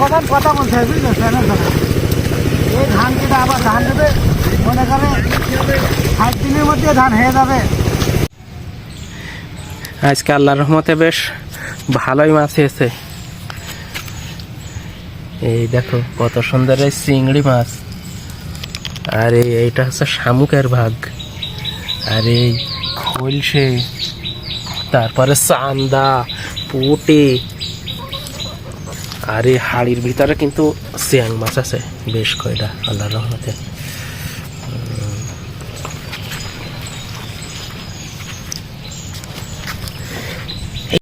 কথা বলছে, বুঝলো? এই ধান কেটে আবার ধান দেবে, মনে করে ষাট দিনের মধ্যে ধান হয়ে যাবে। আজকে আল্লাহর রহমতে বেশ ভালোই মাছ হয়েছে। এই দেখো, কত সুন্দর এই চিংড়ি মাছ। আর এই এইটা হচ্ছে শামুকের ভাগ। আর এই খলসে তারপরে চান্দা, পুটি আর এই হাড়ির ভিতরে কিন্তু সিয়াং মাছ আছে বেশ কয়টা আল্লাহর রহমতে।